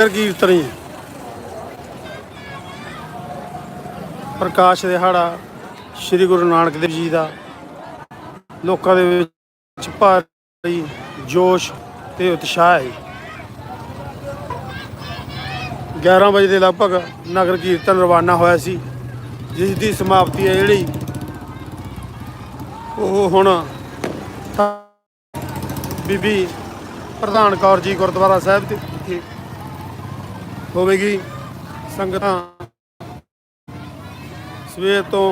ਨਗਰ ਕੀਰਤਨੀ ਪ੍ਰਕਾਸ਼ ਦਿਹਾੜਾ, ਸ੍ਰੀ ਗੁਰੂ ਨਾਨਕ ਦੇਵ ਜੀ ਦਾ, ਲੋਕਾਂ ਦੇ ਵਿੱਚ ਭਾਰੀ ਜੋਸ਼ ਤੇ ਉਤਸ਼ਾਹ ਹੈ। 11 ਵਜੇ ਦੇ ਲਗਭਗ ਨਗਰ ਕੀਰਤਨ ਰਵਾਨਾ ਹੋਇਆ ਸੀ, ਜਿਸ ਦੀ ਸਮਾਪਤੀ ਹੈ ਜਿਹੜੀ, ਉਹ ਹੁਣ ਬੀਬੀ ਪ੍ਰਧਾਨ ਕੌਰ ਜੀ ਗੁਰਦੁਆਰਾ ਸਾਹਿਬ ਤੇ ਹੋਵੇਗੀ। ਸੰਗਤਾਂ ਸਵੇਰ ਤੋਂ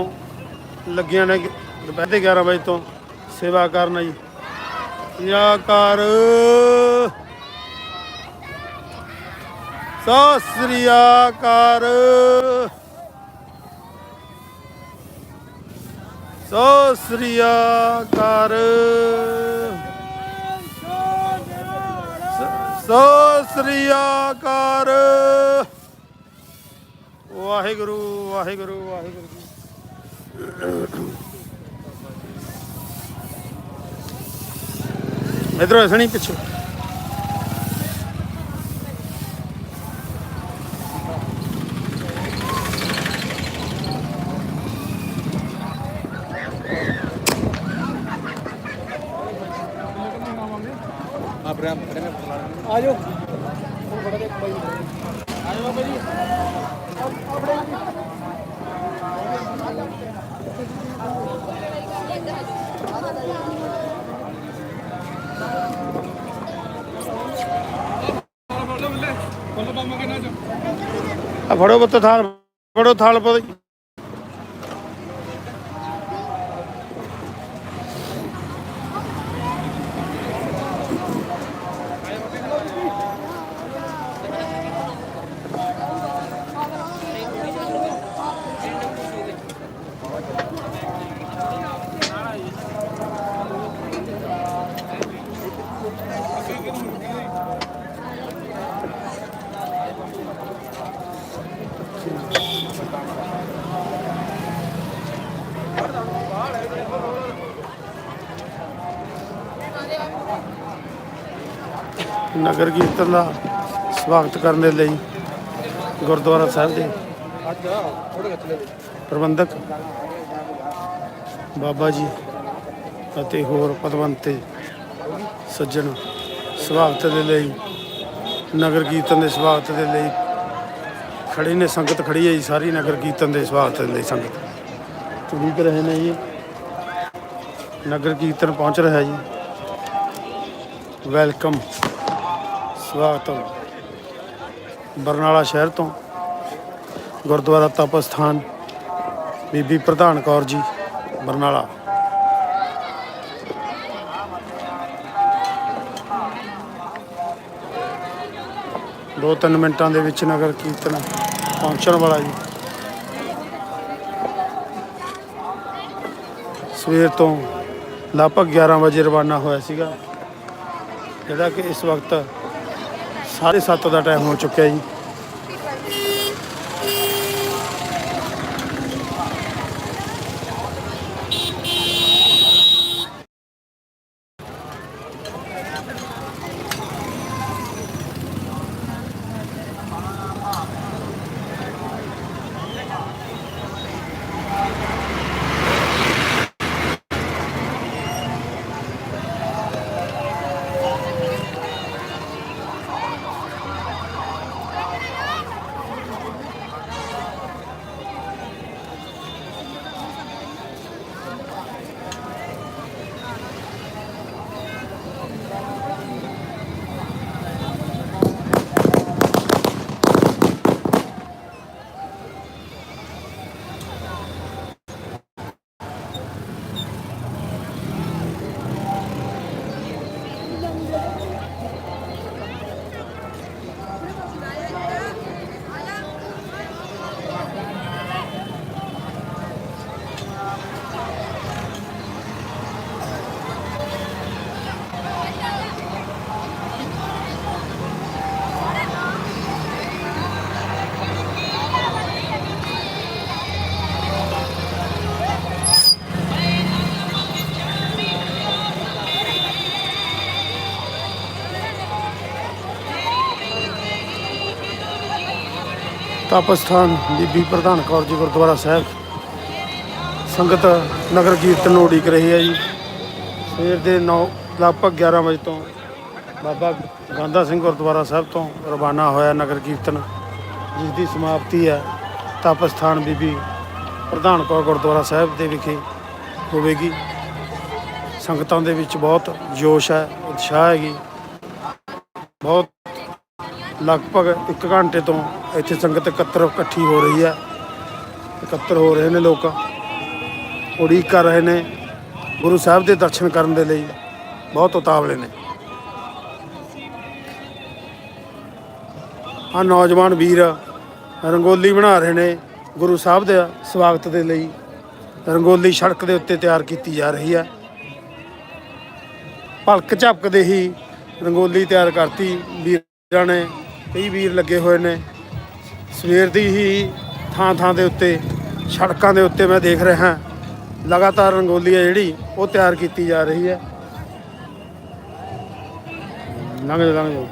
ਲੱਗੀਆਂ ਨੇ, ਦੁਪਹਿਰ ਦੇ 11 ਵਜੇ ਤੋਂ ਸੇਵਾ ਕਰਨ ਜੀ ਯਾ ਕਰ ਸਤਿ ਸ੍ਰੀ ਆਕਾਰ ਸਤਿ ਸ੍ਰੀ ਆਕਾਰ ਸੋ ਸ੍ਰੀ ਆਕਾਰ ਵਾਹਿਗੁਰੂ ਵਾਹਿਗੁਰੂ ਵਾਹਿਗੁਰੂ ਜੀ। ਇਧਰੋਂ ਹਸਣੀ ਪਿੱਛੇ। ਆਜੋ ਆ ਫੜੋ ਬੱਤ ਥਾਲ ਫੜੋ ਥਾਲ ਪੋ ਨਗਰ ਕੀਰਤਨ ਦਾ ਸਵਾਗਤ ਕਰਨ ਦੇ ਲਈ ਗੁਰਦੁਆਰਾ ਸਾਹਿਬ ਦੇ ਪ੍ਰਬੰਧਕ ਬਾਬਾ ਜੀ ਅਤੇ ਹੋਰ ਪਦਵੰਤੇ ਸੱਜਣ ਸਵਾਗਤ ਦੇ ਲਈ, ਨਗਰ ਕੀਰਤਨ ਦੇ ਸਵਾਗਤ ਦੇ ਲਈ ਖੜੇ ਨੇ ਸੰਗਤ ਖੜੀ ਹੈ ਜੀ, ਸਾਰੀ ਨਗਰ ਕੀਰਤਨ ਦੇ ਸਵਾਗਤ ਦੇ ਲਈ ਸੰਗਤ। ਉਡੀਕ ਰਹੇ ਨੇ ਜੀ। ਨਗਰ ਕੀਰਤਨ ਪਹੁੰਚ ਰਿਹਾ ਜੀ। ਵੈਲਕਮ ਸਵਾਗਤਮ ਬਰਨਾਲਾ ਸ਼ਹਿਰ ਤੋਂ ਗੁਰਦੁਆਰਾ ਤਪ ਸਥਾਨ ਬੀਬੀ ਪ੍ਰਧਾਨ ਕੌਰ ਜੀ, ਬਰਨਾਲਾ। ਦੋ ਤਿੰਨ ਮਿੰਟਾਂ ਦੇ ਵਿੱਚ ਨਗਰ ਕੀਰਤਨ ਪਹੁੰਚਣ ਵਾਲਾ ਜੀ। ਸਵੇਰ ਤੋਂ ਲਗਭਗ 11 ਵਜੇ ਰਵਾਨਾ ਹੋਇਆ ਸੀਗਾ। ਜਿਹੜਾ ਕਿ ਇਸ ਵਕਤ 7:30 ਦਾ ਟਾਈਮ ਹੋ ਚੁੱਕਿਆ ਜੀ। ਤਪ ਸਥਾਨ ਬੀਬੀ ਪ੍ਰਧਾਨ ਕੌਰ ਜੀ ਗੁਰਦੁਆਰਾ ਸਾਹਿਬ। ਸੰਗਤ ਨਗਰ ਕੀਰਤਨ ਨੂੰ ਉਡੀਕ ਰਹੀ ਹੈ ਜੀ। ਸਵੇਰ ਦੇ 9 ਲਗਭਗ 11 ਵਜੇ ਤੋਂ ਬਾਬਾ ਗਾਂਧਾ ਸਿੰਘ ਗੁਰਦੁਆਰਾ ਸਾਹਿਬ ਤੋਂ ਰਵਾਨਾ ਹੋਇਆ ਨਗਰ ਕੀਰਤਨ, ਜਿਸ ਦੀ ਸਮਾਪਤੀ ਹੈ। ਤਪ ਸਥਾਨ ਬੀਬੀ ਪ੍ਰਧਾਨ ਕੌਰ ਗੁਰਦੁਆਰਾ ਸਾਹਿਬ ਦੇ ਵਿਖੇ ਹੋਵੇਗੀ। ਸੰਗਤਾਂ ਦੇ ਵਿੱਚ ਬਹੁਤ ਜੋਸ਼ ਹੈ, ਉਤਸ਼ਾਹ ਹੈਗੀ। ਬਹੁਤ ਲਗਭਗ 1 ਘੰਟੇ ਤੋਂ ਇੱਥੇ ਸੰਗਤ ਇਕੱਤਰ ਇਕੱਠੀ ਹੋ ਰਹੀ ਹੈ। ਇਕੱਤਰ ਹੋ ਰਹੇ ਨੇ ਲੋਕ। ਉਡੀਕ ਕਰ ਰਹੇ ਨੇ। ਗੁਰੂ ਸਾਹਿਬ ਦੇ ਦਰਸ਼ਨ ਕਰਨ ਦੇ ਲਈ ਬਹੁਤ ਉਤਾਵਲੇ ਨੇ। ਆ ਨੌਜਵਾਨ ਵੀਰ ਰੰਗੋਲੀ ਬਣਾ ਰਹੇ ਨੇ। ਗੁਰੂ ਸਾਹਿਬ ਦੇ ਸਵਾਗਤ ਦੇ ਲਈ ਰੰਗੋਲੀ ਸੜਕ ਦੇ ਉੱਤੇ ਤਿਆਰ ਕੀਤੀ ਜਾ ਰਹੀ ਹੈ। ਭਲਕ ਝਪਕਦੇ ਹੀ ਰੰਗੋਲੀ ਤਿਆਰ ਕਰਤੀ। ਵੀਰਾਂ ਨੇ ਕਈ ਵੀਰ ਲੱਗੇ ਹੋਏ ਨੇ। ਸਵੇਰ ਦੀ ਹੀ ਥਾਂ ਥਾਂ ਦੇ ਉੱਤੇ, ਸੜਕਾਂ ਦੇ ਉੱਤੇ ਮੈਂ ਦੇਖ ਰਿਹਾ ਲਗਾਤਾਰ ਰੰਗੋਲੀ ਹੈ ਜਿਹੜੀ, ਉਹ ਤਿਆਰ ਕੀਤੀ ਜਾ ਰਹੀ ਹੈ। ਲੰਘ ਜਾ, ਲੰਘ